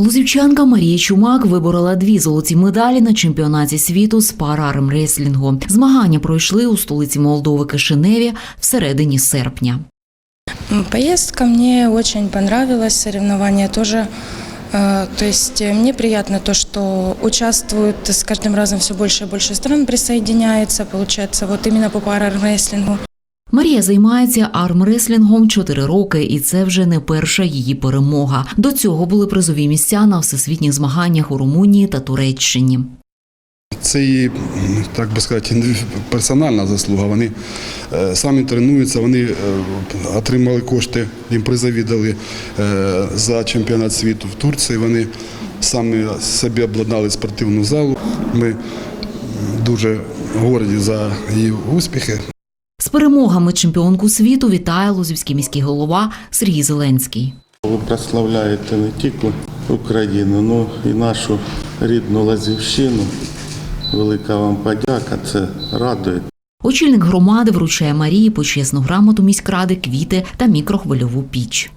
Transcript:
Лозівчанка Марія Чумак виборола дві золоті медалі на чемпіонаті світу з парармреслінгу. Змагання пройшли у столиці Молдови Кишиневі всередині серпня. М, Поездка мне очень понравилась, соревнования тоже. Э, То есть э, мне приятно то, что участвуют с каждым разом все больше и больше стран присоединяется, получается, вот именно по парармрестлингу. Марія займається армреслінгом 4 роки, і це вже не перша її перемога. До цього були призові місця на всесвітніх змаганнях у Румунії та Туреччині. Це її, так би сказати, персональна заслуга. Вони е, самі тренуються, вони е, отримали кошти, їм призові дали е, за чемпіонат світу в Турції. Вони самі собі обладнали спортивну залу. Ми дуже горді за її успіхи. З перемогами чемпіонку світу вітає Лозівський міський голова Сергій Зеленський. Ви прославляєте не тільки Україну, але і нашу рідну Лазівщину. Велика вам подяка, це радує. Очільник громади вручає Марії почесну грамоту міськради, квіти та мікрохвильову піч.